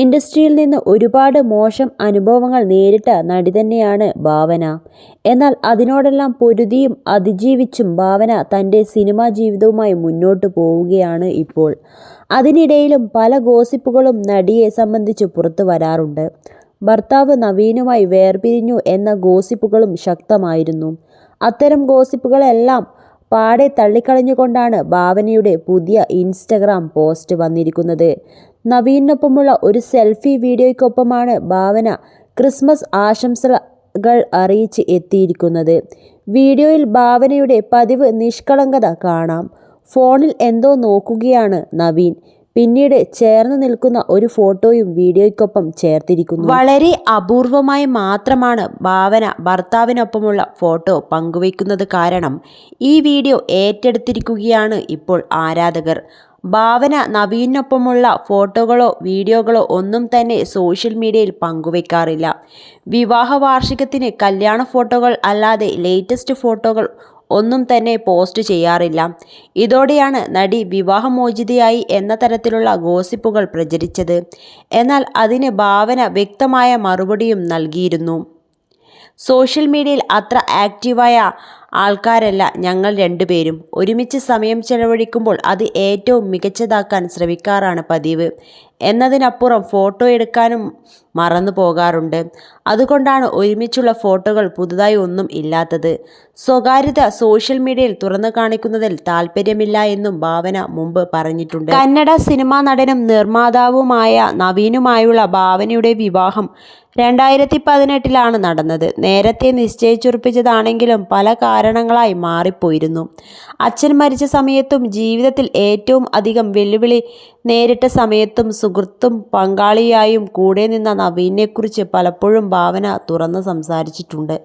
ഇൻഡസ്ട്രിയിൽ നിന്ന് ഒരുപാട് മോശം അനുഭവങ്ങൾ നേരിട്ട നടി തന്നെയാണ് ഭാവന. എന്നാൽ അതിനോടെല്ലാം പൊരുതിയും അതിജീവിച്ചും ഭാവന തന്റെ സിനിമാ ജീവിതവുമായി മുന്നോട്ട് പോവുകയാണ് ഇപ്പോൾ. അതിനിടയിലും പല ഗോസിപ്പുകളും നടിയെ സംബന്ധിച്ച് പുറത്തു വരാറുണ്ട്. ഭർത്താവ് നവീനുമായി വേർപിരിഞ്ഞു എന്ന ഗോസിപ്പുകളും ശക്തമായിരുന്നു. അത്തരം ഗോസിപ്പുകളെല്ലാം പാടെ തള്ളിക്കളഞ്ഞുകൊണ്ടാണ് ഭാവനയുടെ പുതിയ ഇൻസ്റ്റഗ്രാം പോസ്റ്റ് വന്നിരിക്കുന്നത്. നവീനൊപ്പമുള്ള ഒരു സെൽഫി വീഡിയോയ്ക്കൊപ്പമാണ് ഭാവന ക്രിസ്മസ് ആശംസകൾ അറിയിച്ച് എത്തിയിരിക്കുന്നത്. വീഡിയോയിൽ ഭാവനയുടെ പതിവ് നിഷ്കളങ്കത കാണാം. ഫോണിൽ എന്തോ നോക്കുകയാണ് നവീൻ. പിന്നീട് ചേർന്ന് നിൽക്കുന്ന ഒരു ഫോട്ടോയും വീഡിയോയ്ക്കൊപ്പം ചേർത്തിരിക്കുന്നു. വളരെ അപൂർവമായി മാത്രമാണ് ഭാവന ഭർത്താവിനൊപ്പമുള്ള ഫോട്ടോ പങ്കുവയ്ക്കുന്നത് കാരണം ഈ വീഡിയോ ഏറ്റെടുത്തിരിക്കുകയാണ് ഇപ്പോൾ ആരാധകർ. ഭാവന നവീനൊപ്പമുള്ള ഫോട്ടോകളോ വീഡിയോകളോ ഒന്നും തന്നെ സോഷ്യൽ മീഡിയയിൽ പങ്കുവെക്കാറില്ല വിവാഹ വാർഷികത്തിന് കല്യാണ ഫോട്ടോകൾ അല്ലാതെ ലേറ്റസ്റ്റ് ഫോട്ടോകൾ ഒന്നും തന്നെ പോസ്റ്റ് ചെയ്യാറില്ല. ഇതോടെയാണ് നടി വിവാഹമോചിതയായി എന്ന തരത്തിലുള്ള ഗോസിപ്പുകൾ പ്രചരിച്ചത്. എന്നാൽ അതിന് ഭാവന വ്യക്തമായ മറുപടിയും നൽകിയിരുന്നു. സോഷ്യൽ മീഡിയയിൽ അത്ര ആക്റ്റീവായ ആൾക്കാരല്ല ഞങ്ങൾ രണ്ടുപേരും. ഒരുമിച്ച് സമയം ചെലവഴിക്കുമ്പോൾ അത് ഏറ്റവും മികച്ചതാക്കാൻ ശ്രമിക്കാറാണ് പതിവ്. എന്നതിനപ്പുറം ഫോട്ടോ എടുക്കാനും മറന്നു പോകാറുണ്ട്. അതുകൊണ്ടാണ് ഒരുമിച്ചുള്ള ഫോട്ടോകൾ പുതുതായി ഒന്നും ഇല്ലാത്തത്. സ്വകാര്യത സോഷ്യൽ മീഡിയയിൽ തുറന്നു കാണിക്കുന്നതിൽ താല്പര്യമില്ല എന്നും ഭാവന മുമ്പ് പറഞ്ഞിട്ടുണ്ട്. കന്നഡ സിനിമാ നടനും നിർമ്മാതാവുമായ നവീനുമായുള്ള ഭാവനയുടെ വിവാഹം രണ്ടായിരത്തി പതിനെട്ടിലാണ് നടന്നത്. നേരത്തെ നിശ്ചയിച്ചുറപ്പിച്ചതാണെങ്കിലും പല കാരണങ്ങളായി മാറിപ്പോയിരുന്നു. അച്ഛൻ മരിച്ച സമയത്തും ജീവിതത്തിൽ ഏറ്റവും അധികം വെല്ലുവിളി നേരിട്ട സമയത്തും സുഹൃത്തും പങ്കാളിയായും കൂടെ നിന്ന നവീനെക്കുറിച്ച് പലപ്പോഴും ഭാവന തുറന്ന് സംസാരിച്ചിട്ടുണ്ട്.